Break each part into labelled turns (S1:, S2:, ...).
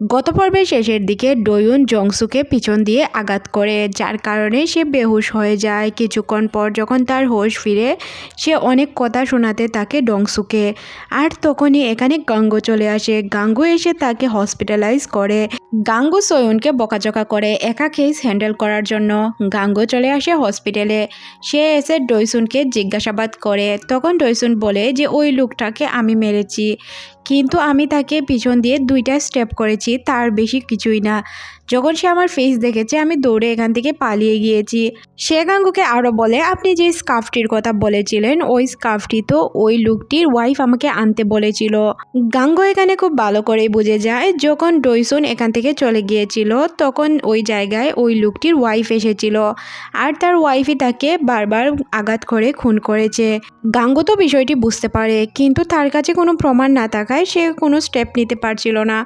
S1: গত পর্বের শেষের দিকে ডয়ুন জংসুকে পিছন দিয়ে আঘাত করে, যার কারণে সে বেহুশ হয়ে যায়। কিছুক্ষণ পর যখন তার হোশ ফিরে, সে অনেক কথা শোনাতে তাকে ডংসুকে। আর তখনই এখানে গাঙ্গু চলে আসে। গাঙ্গু এসে তাকে হসপিটালাইজ করে। গাঙ্গু সয়ুনকে বকাচকা করে, একা কেস হ্যান্ডেল করার জন্য। গাঙ্গু চলে আসে হসপিটালে। সে এসে ডইসুনকে জিজ্ঞাসাবাদ করে। তখন ডইসুন বলে যে, ওই লোকটাকে আমি মেরেছি। কিন্তু আমি তাকে পিছন দিয়ে দুইটা স্টেপ করেছি তার বেশি কিছুই না। যখন সে আমার ফেস দেখেছে, আমি দৌড়ে এখান থেকে পালিয়ে গিয়েছি। সে গাঙ্গুকে আরও বলে, আপনি যে স্কার্ফটির কথা বলেছিলেন, ওই স্কার্ফটি তো ওই লুকটির ওয়াইফ আমাকে আনতে বলেছিল। গাঙ্গু এখানে খুব ভালো করেই বুঝে যায়, যখন ডইসুন এখান থেকে চলে গিয়েছিল, তখন ওই জায়গায় ওই লুকটির ওয়াইফ এসেছিল। আর তার ওয়াইফই তাকে বারবার আঘাত করে, খুন করেছে। গাঙ্গু তো বিষয়টি বুঝতে পারে, কিন্তু তার কাছে কোনো প্রমাণ না থাকায় সে কোনো স্টেপ নিতে পারছিল না।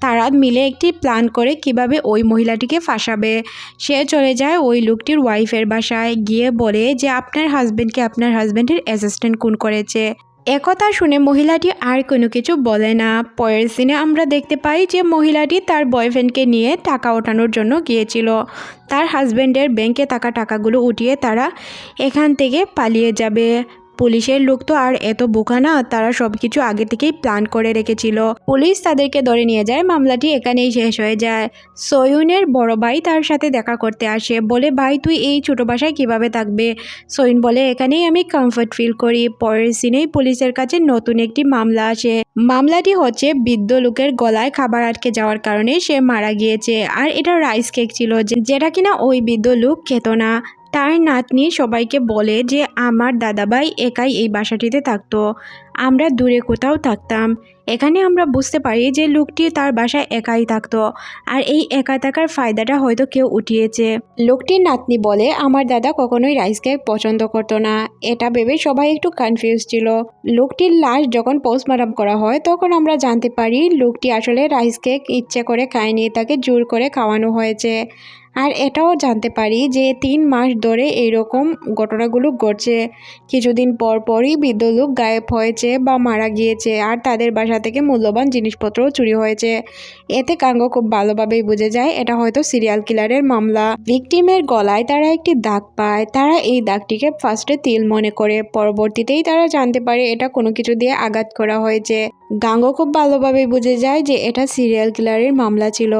S1: তারা মিলে একটি প্ল্যান করে কীভাবে ওই মহিলাটিকে ফাঁসাবে। সে চলে যায় ওই লোকটির ওয়াইফের বাসায়, গিয়ে বলে যে, আপনার হাজব্যান্ডকে আপনার হাজব্যান্ডের অ্যাসিস্ট্যান্ট খুন করেছে। একথা শুনে মহিলাটি আর কোনো কিছু বলে না। পরের সিনে আমরা দেখতে পাই যে, মহিলাটি তার বয়ফ্রেন্ডকে নিয়ে টাকা ওঠানোর জন্য গিয়েছিল। তার হাজব্যান্ডের ব্যাংকে থাকা টাকাগুলো উঠিয়ে তারা এখান থেকে পালিয়ে যাবে। পুলিশের লোক তো আর এত বোকা না, তারা সব কিছু আগে থেকেই প্ল্যান করে রেখেছিল। পুলিশ তাদেরকে ধরে নিয়ে যায়, মামলাটি এখানেই শেষ হয়ে যায়। সয়ুনের বড় ভাই তার সাথে দেখা করতে আসে, বলে, ভাই, তুই এই ছোট বাসায় কীভাবে থাকবে? সয়ুন বলে, এখানেই আমি কমফর্ট ফিল করি। পরের সিনেই পুলিশের কাছে নতুন একটি মামলা আসে। মামলাটি হচ্ছে বৃদ্ধ লোকের গলায় খাবার আটকে যাওয়ার কারণে সে মারা গিয়েছে, আর এটা রাইস কেক ছিল যেটা কিনা ওই বৃদ্ধ লোক খেত না। তার নাতনি সবাইকে বলে যে আমার দাদাভাই একাই এই বাসাটিতে থাকতো। আমরা দূরে কোথাও থাকতাম। এখানে আমরা বুঝতে পারি যে লোকটি তার বাসায় একাই থাকতো। আর এই একা থাকার ফায়দাটা হয়তো কেউ উঠিয়েছে। লোকটির নাতনি বলে, আমার দাদা কখনোই রাইস কেক পছন্দ করতো না। এটা ভেবে সবাই একটু কনফিউজ ছিল। লোকটির লাশ যখন পোস্টমর্টম করা হয়, তখন আমরা জানতে পারি লোকটি আসলে রাইস কেক ইচ্ছে করে খায়নি, তাকে জোর করে খাওয়ানো হয়েছে। আর এটাও জানতে পারি যে তিন মাস ধরে এইরকম ঘটনাগুলো ঘটছে। কিছুদিন পর পরই বৃদ্ধ লোক গায়েব হয়েছে। বা মারা গিয়েছে আর তাদের বাসা থেকে মূল্যবান জিনিসপত্রও চুরি হয়েছে। এতে কাঙ্গ খুব ভালোভাবেই বুঝে যায়, এটা হয়তো সিরিয়াল কিলারের মামলা। ভিকটিমের গলায় তারা একটি দাগ পায়। তারা এই দাগটিকে ফার্স্টে তিল মনে করে, পরবর্তীতেই তারা জানতে পারে এটা কোনো কিছু দিয়ে আঘাত করা হয়েছে। গাঙ্গ খুব ভালোভাবেই বুঝে যায় যে এটা সিরিয়াল কিলারের মামলা ছিল।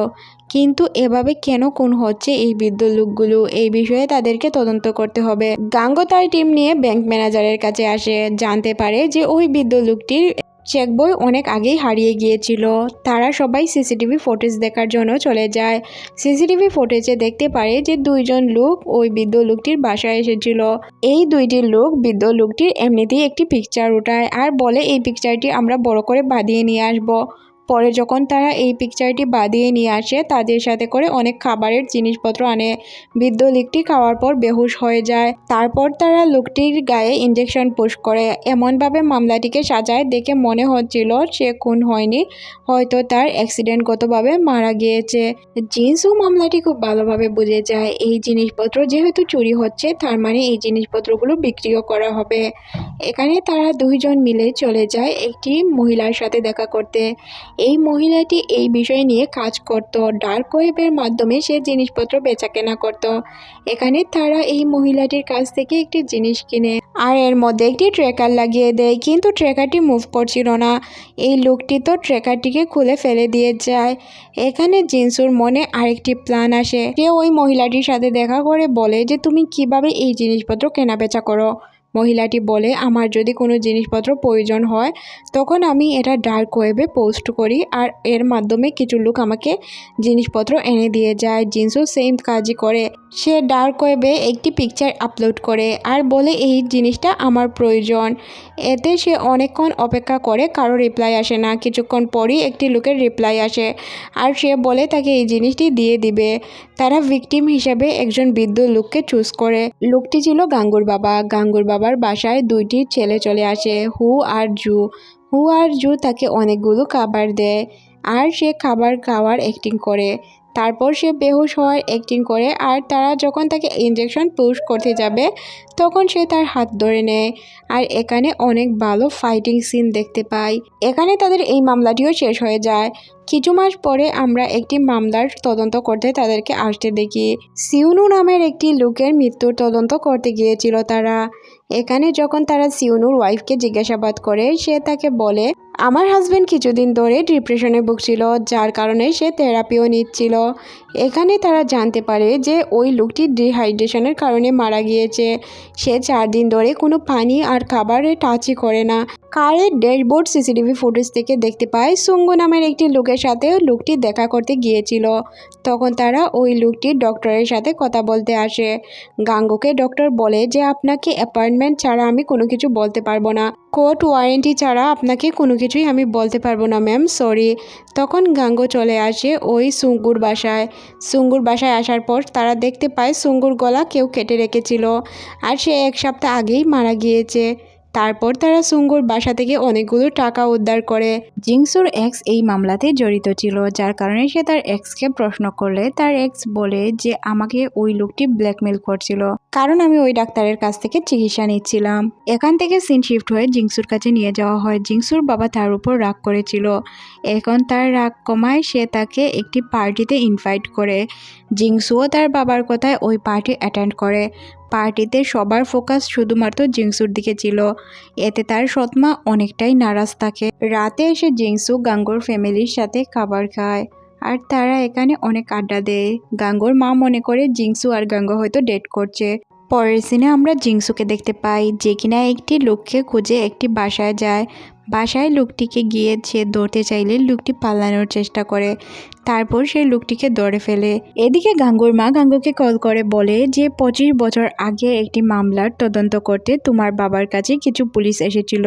S1: কিন্তু এভাবে কেন, কোন হচ্ছে এই বৃদ্ধ লোকগুলো, এই বিষয়ে তাদেরকে তদন্ত করতে হবে। গাঙ্গ তার টিম নিয়ে ব্যাংক ম্যানেজারের কাছে আসে, জানতে পারে যে ওই বৃদ্ধ লোকটির চেক বই অনেক আগেই হারিয়ে গিয়েছিল। তারা সবাই সিসিটিভি ফুটেজ দেখার জন্য চলে যায়। সিসিটিভি ফুটেজে দেখতে পারে যে দুইজন লোক ওই বৃদ্ধ লোকটির বাসায় এসেছিল। এই দুইটি লোক বৃদ্ধ লোকটির এমনিতেই একটি পিকচার উঠায় আর বলে, এই পিকচারটি আমরা বড় করে বাঁধিয়ে নিয়ে আসব। পরে যখন তারা এই পিকচারটি বাঁধিয়ে নিয়ে আসে, তাদের সাথে করে অনেক খাবারের জিনিসপত্র আনে। বৃদ্ধ লোকটি খাওয়ার পর বেহুশ হয়ে যায়। তারপর তারা লোকটির গায়ে ইঞ্জেকশন পুশ করে। এমনভাবে মামলাটিকে সাজায় দেখে মনে হচ্ছিল সে খুন হয়নি। হয়তো তার অ্যাক্সিডেন্টগতভাবে মারা গিয়েছে। জিন্সও মামলাটি খুব ভালোভাবে বুঝে যায়। এই জিনিসপত্র যেহেতু চুরি হচ্ছে, তার মানে এই জিনিসপত্রগুলো বিক্রিও করা হবে। এখানে তারা দুইজন মিলে চলে যায় একটি মহিলার সাথে দেখা করতে। এই মহিলাটি এই বিষয় নিয়ে কাজ করত। ডার্ক ওয়েবের মাধ্যমে সে জিনিসপত্র বেচাকেনা করত। এখানে তারা এই মহিলাটির কাছ থেকে একটি জিনিস কিনে আর এর মধ্যে একটি ট্রেকার লাগিয়ে দেয়। কিন্তু ট্রেকারটি মুভ করছিল না। এই লোকটি তো ট্রেকারটিকে খুলে ফেলে দিয়ে যায়। এখানে জিনসুর মনে আরেকটি প্ল্যান আসে। সে ওই মহিলাটির সাথে দেখা করে বলে যে, তুমি কীভাবে এই জিনিসপত্র কেনাবেচা করো? মহিলাটি বলে, আমার যদি কোনো জিনিসপত্র প্রয়োজন হয়, তখন আমি এটা ডার্ক ওয়েবে পোস্ট করি আর এর মাধ্যমে কিছু লোক আমাকে জিনিসপত্র এনে দিয়ে যায়, জিন্সও সেম কাজই করে। সে ডার্ক ওয়েবে একটি পিকচার আপলোড করে আর বলে, এই জিনিসটা আমার প্রয়োজন। এতে সে অনেকক্ষণ অপেক্ষা করে, কারও রিপ্লাই আসে না। কিছুক্ষণ পরই একটি লোকের রিপ্লাই আসে আর সে বলে, তাকে এই জিনিসটি দিয়ে দিবে। তারা ভিকটিম হিসেবে একজন বৃদ্ধ লোককে চুজ করে। লোকটি ছিল গাঙ্গুর বাবা। গাঙ্গুর বাবার বাসায় দুইটি ছেলে চলে আসে, হু আর জু। হু আর জু তাকে অনেকগুলো খাবার দেয় আর সে খাবার খাওয়ার অ্যাক্টিং করে। তারপর সে বেহুশ হওয়ার অ্যাক্টিং করে আর তারা যখন তাকে ইঞ্জেকশন পুশ করতে যাবে, তখন সে তার হাত ধরে নেয় আর এখানে অনেক ভালো ফাইটিং সিন দেখতে পাই এখানে তাদের এই মামলাটিও শেষ হয়ে যায়। কিছু মাস পরে আমরা একটি মামলার তদন্ত করতে তাদেরকে আসতে দেখি। সিউনু নামের একটি লোকের মৃত্যুর তদন্ত করতে গিয়েছিল তারা। এখানে যখন তারা সিউনুর ওয়াইফকে জিজ্ঞাসাবাদ করে সে তাকে বলে আমার হাজব্যান্ড কিছুদিন ধরে ডিপ্রেশনে ভুগছিল, যার কারণে সে থেরাপিও নিচ্ছিল। এখানে তারা জানতে পারে যে ওই লোকটি ডিহাইড্রেশনের কারণে মারা গিয়েছে। সে চার দিন ধরে কোনো পানি আর খাবারে টাচই করে না। কারের ড্যাশবোর্ড সিসিটিভি ফুটেজ থেকে দেখতে পায়, সুঙ্গু নামের একটি লোকের সাথে লোকটি দেখা করতে গিয়েছিল। তখন তারা ওই লোকটি ডক্টরের সাথে কথা বলতে আসে। গাঙ্গুকে ডক্টর বলে যে, আপনাকে অ্যাপয়েন্টমেন্ট ছাড়া আমি কোনো কিছু বলতে পারব না। কোর্ট ওয়ারেন্টি ছাড়া আপনাকে কোনো কিছুই আমি বলতে পারব না ম্যাম সরি তখন গাঙ্গো চলে আসে ওই সুঙ্গুর বাসায়। সুঙ্গুর বাসায় আসার পর তারা দেখতে পায় সুঙ্গুর গলা কেউ কেটে রেখেছিল। আর সে এক সপ্তাহ আগেই মারা গিয়েছে। তারপর তারা সুঙ্গুর বাসা থেকে অনেকগুলো টাকা উদ্ধার করে। জিংসুর এক্স এই মামলাতে জড়িত ছিল, যার কারণে সে তার এক্সকে প্রশ্ন করলে তার এক্স বলে যে আমাকে ওই লোকটি ব্ল্যাকমেল করছিল। কারণ আমি ওই ডাক্তারের কাছ থেকে চিকিৎসা নিচ্ছিলাম। এখান থেকে সিন শিফট হয়ে জিংসুর কাছে নিয়ে যাওয়া হয়। জিংসুর বাবা তার উপর রাগ করেছিল। এখন তার রাগ কমায় সে তাকে একটি পার্টিতে ইনভাইট করে। জিংসুও তার বাবার কথায় ওই পার্টি অ্যাটেন্ড করে। পার্টিতে সবার ফোকাস শুধুমাত্র জিংসুর দিকে ছিল। এতে তার সৎমা অনেকটাই নারাজ থাকে। রাতে এসে জিংসু গাঙ্গুর ফ্যামিলির সাথে খাবার খায় আর তারা এখানে অনেক আড্ডা দেয়। গাঙ্গুর মা মনে করে জিংসু আর গাঙ্গো হয়তো ডেট করছে। পরের সিনে আমরা জিংসুকে দেখতে পাই, যে কিনা একটি লোককে খুঁজে একটি বাসায় যায়। বাসায় লোকটিকে গিয়ে সে ধরতে চাইলে লোকটি পালানোর চেষ্টা করে। তারপর সে লোকটিকে ধরে ফেলে। এদিকে গাঙ্গুর মা গাঙ্গুকে কল করে, বলে যে, পঁচিশ বছর আগে একটি মামলার তদন্ত করতে তোমার বাবার কাছে কিছু পুলিশ এসেছিল।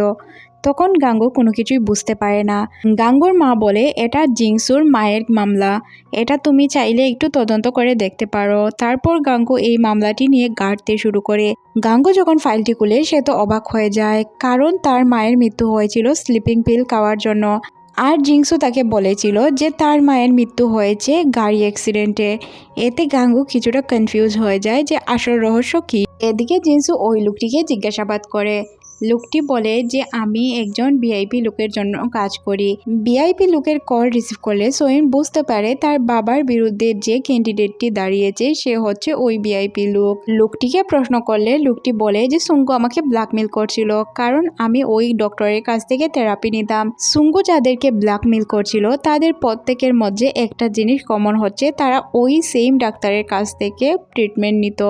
S1: তখন গাঙ্গু কোনো কিছুই বুঝতে পারে না। গাঙ্গুর মা বলে, এটা জিংসুর মায়ের মামলা। এটা তুমি চাইলে একটু তদন্ত করে দেখতে পারো। তারপর গাঙ্গু এই মামলাটি নিয়ে গাড়তে শুরু করে। গাঙ্গু যখন ফাইলটি খুলে, সে তো অবাক হয়ে যায়, কারণ তার মায়ের মৃত্যু হয়েছিল স্লিপিং পিল খাওয়ার জন্য। আর জিংসু তাকে বলেছিল যে, তার মায়ের মৃত্যু হয়েছে গাড়ি অ্যাক্সিডেন্টে। এতে গাঙ্গু কিছুটা কনফিউজ হয়ে যায় যে, আসল রহস্য কী? এদিকে জিংসু ওই লোকটিকে জিজ্ঞাসাবাদ করে। লোকটি বলে যে, আমি একজন ভিআইপি লোকের জন্য কাজ করি। ভিআইপি লোকের কল রিসিভ করলে সোয়েন বুঝতে পারে তার বাবার বিরুদ্ধে যে ক্যান্ডিডেটটি দাঁড়িয়েছে, সে হচ্ছে ওই ভিআইপি লোক। লোকটিকে প্রশ্ন করলে লোকটি বলে যে, সুঙ্গু আমাকে ব্ল্যাকমেল করছিল, কারণ আমি ওই ডক্টরের কাছ থেকে থেরাপি নিতাম। সুঙ্গু যাদেরকে ব্ল্যাকমেল করছিল, তাদের প্রত্যেকের মধ্যে একটা জিনিস কমন হচ্ছে, তারা ওই সেম ডাক্তারের কাছ থেকে ট্রিটমেন্ট নিত।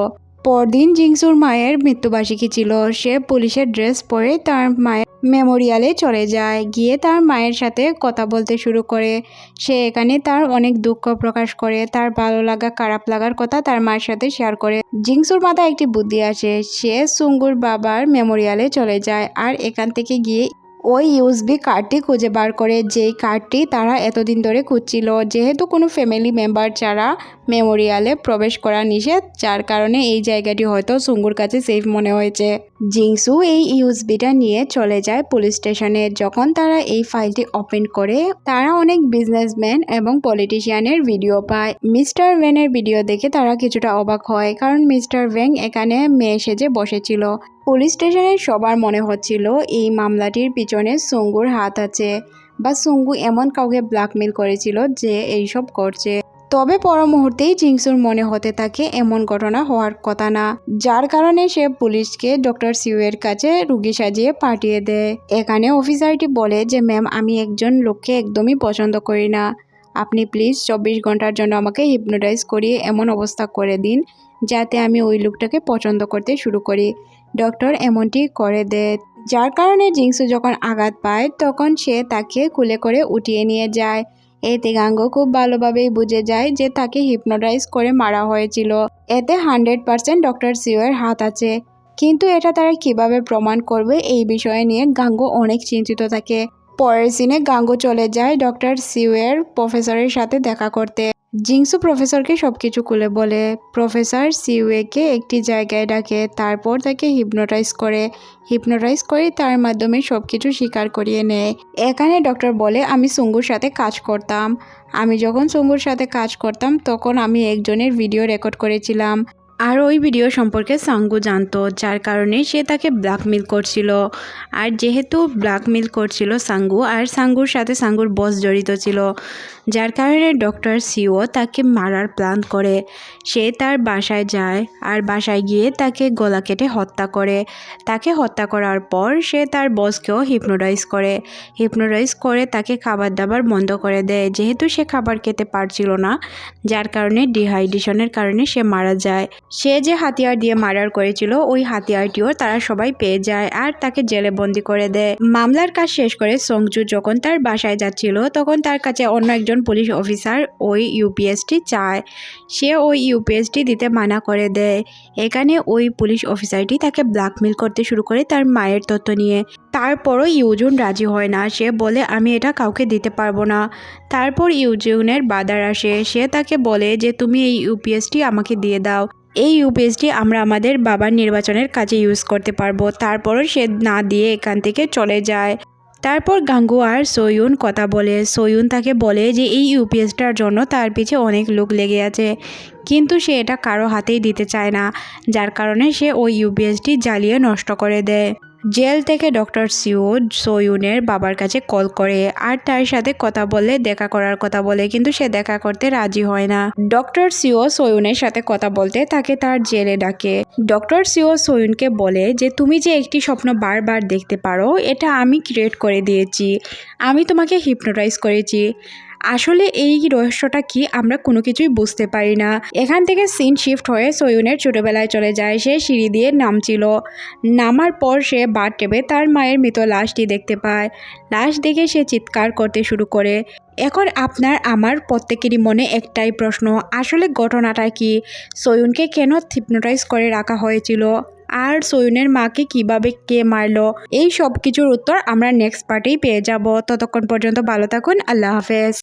S1: পরদিন জিংসুর মায়ের মৃত্যুবার্ষিকী ছিল। সে পুলিশের ড্রেস পরে তার মায়ের মেমোরিয়ালে চলে যায়। গিয়ে তার মায়ের সাথে কথা বলতে শুরু করে। সে এখানে তার অনেক দুঃখ প্রকাশ করে। তার ভালো লাগা, খারাপ লাগার কথা তার মায়ের সাথে শেয়ার করে। জিংসুর মাথায় একটি বুদ্ধি আসে। সে সুঙ্গুর বাবার মেমোরিয়ালে চলে যায়। আর এখান থেকে গিয়ে ওই ইউএসবি কার্ডটি খুঁজে বার করে। যেই কার্ডটি তারা এতদিন ধরে খুঁজছিল, যেহেতু কোনো ফ্যামিলি মেম্বার ছাড়া মেমোরিয়ালে প্রবেশ করা নিষেধ, যার কারণে এই জায়গাটি হয়তো সুঙ্গুর কাছে সেফ মনে হয়েছে। জিংসু এই ইউএসবিটা নিয়ে চলে যায় পুলিশ স্টেশনে যখন তারা এই ফাইলটি ওপেন করে, তারা অনেক বিজনেসম্যান এবং পলিটিশিয়ানের ভিডিও পায়। মিস্টার ভ্যানের ভিডিও দেখে তারা কিছুটা অবাক হয়, কারণ মিস্টার ভ্যাং এখানে মেয়ে সেজে বসেছিল। পুলিশ স্টেশনে সবার মনে হচ্ছিল, এই মামলাটির পিছনে সুঙ্গুর হাত আছে বা সুঙ্গু এমন কাউকে ব্ল্যাকমেল করেছিল যে এইসব করছে। তবে পর মুহূর্তেই জিংসুর মনে হতে থাকে এমন ঘটনা হওয়ার কথা না, যার কারণে সে পুলিশকে ডক্টর সিউয়ের কাছে রুগী সাজিয়ে পাঠিয়ে দেয়। এখানে অফিসারটি বলে যে, ম্যাম, আমি একজন লোককে একদমই পছন্দ করি না। আপনি প্লিজ চব্বিশ ঘণ্টার জন্য আমাকে হিপনোটাইজ করিয়ে এমন অবস্থা করে দিন, যাতে আমি ওই লোকটাকে পছন্দ করতে শুরু করি। ডক্টর এমনটি করে দেয় যার কারণে জিংসু যখন আঘাত পায়, তখন সে তাকে কুলে করে উঠিয়ে নিয়ে যায়। এতে গাঙ্গ খুব ভালোভাবেই বুঝে যায় যে তাকে হিপনোটাইজ করে মারা হয়েছিল। এতে হান্ড্রেড পার্সেন্ট ডক্টর সিওয়ের হাত আছে। কিন্তু এটা তারা কীভাবে প্রমাণ করবে এই বিষয়ে নিয়ে গাঙ্গ অনেক চিন্তিত থাকে। পরের সিনে গাঙ্গু চলে যায় ডক্টর সিওয়ের প্রফেসরের সাথে দেখা করতে। জিংসু প্রফেসরকে সব কিছু খুলে বলে, প্রফেসর সিউয়েকে একটি জায়গায় ডাকে, তারপর তাকে হিপনোটাইজ করে। হিপনোটাইজ করে তার মাধ্যমে সব কিছু স্বীকার করিয়ে নেয়। এখানে ডক্টর বলে, আমি সুঙ্গুর সাথে কাজ করতাম। আমি যখন সুঙ্গুর সাথে কাজ করতাম, তখন আমি একজনের ভিডিও রেকর্ড করেছিলাম। আর ওই ভিডিও সম্পর্কে সাঙ্গু জানতো, যার কারণে সে তাকে ব্ল্যাকমেল করছিল। আর যেহেতু ব্ল্যাকমেল করছিল সাঙ্গু, আর সাঙ্গুর সাথে সাঙ্গুর বস জড়িত ছিল। যার কারণে ডক্টর সিও তাকে মারার প্ল্যান করে। সে তার বাসায় যায় আর বাসায় গিয়ে তাকে গলা কেটে হত্যা করে। তাকে হত্যা করার পর সে তার বসকেও হিপনোটাইজ করে। হিপনোটাইজ করে তাকে খাবার দাবার বন্ধ করে দেয়। যেহেতু সে খাবার খেতে পারছিল না, যার কারণে ডিহাইড্রেশনের কারণে সে মারা যায়। সে যে হাতিয়ার দিয়ে মার্ডার করেছিল, ওই হাতিয়ারটিও তারা সবাই পেয়ে যায় আর তাকে জেলে বন্দি করে দেয়। মামলার কাজ শেষ করে সংজু যখন তার বাসায় যাচ্ছিল, তখন তার কাছে অন্য একজন পুলিশ অফিসার ওই ইউপিএসটি চায়। সে ওই ইউপিএসটি দিতে মানা করে দেয়। এখানে ওই পুলিশ অফিসারটি তাকে ব্ল্যাকমেল করতে শুরু করে তার মায়ের তথ্য নিয়ে। তারপরও ইউজুন রাজি হয় না। সে বলে, আমি এটা কাউকে দিতে পারব না। তারপর ইউজুনের বাদার আসে। সে তাকে বলে যে, তুমি এই ইউপিএসটি আমাকে দিয়ে দাও। এই ইউপিএসটি আমরা আমাদের বাবার নির্বাচনের কাজে ইউজ করতে পারব। তারপরও সে না দিয়ে এখান থেকে চলে যায়। তারপর গাঙ্গু আর সয়ুন কথা বলে। সয়ুন তাকে বলে যে, এই ইউপিএসটার জন্য তার পিছে অনেক লোক লেগে আছে। কিন্তু সে এটা কারও হাতেই দিতে চায় না। যার কারণে সে ওই ইউপিএসটি জ্বালিয়ে নষ্ট করে দেয়। জেল থেকে ডক্টর সিও সয়ুনের বাবার কাছে কল করে আর তার সাথে কথা বলে, দেখা করার কথা বলে, কিন্তু সে দেখা করতে রাজি হয় না। ডক্টর সিও সয়ুনের সাথে কথা বলতে তাকে তার জেলে ডাকে। ডক্টর সিও সয়ুনকে বলে যে, তুমি যে একটি স্বপ্ন বারবার দেখতে পারো, এটা আমি ক্রিয়েট করে দিয়েছি। আমি তোমাকে হিপনোটাইজ করেছি। আসলে এই রহস্যটা কি আমরা কোনো কিছুই বুঝতে পারি না। এখান থেকে সিন শিফট হয়ে সয়ুনের ছোটোবেলায় চলে যায়। সে সিঁড়ি দিয়ে নামছিল। নামার পর সে বার টেপে তার মায়ের মৃত লাশটি দেখতে পায়। লাশ দেখে সে চিৎকার করতে শুরু করে। এখন আপনার, আমার প্রত্যেকেরই মনে একটাই প্রশ্ন, আসলে ঘটনাটা কি? সয়ুনকে কেন হিপনোটাইজ করে রাখা হয়েছিল? আর সয়ুনের মাকে কীভাবে কে মারলো? এই সব কিছুর উত্তর আমরা নেক্সট পার্টেই পেয়ে যাব। ততক্ষণ পর্যন্ত ভালো থাকুন। আল্লাহ হাফেজ।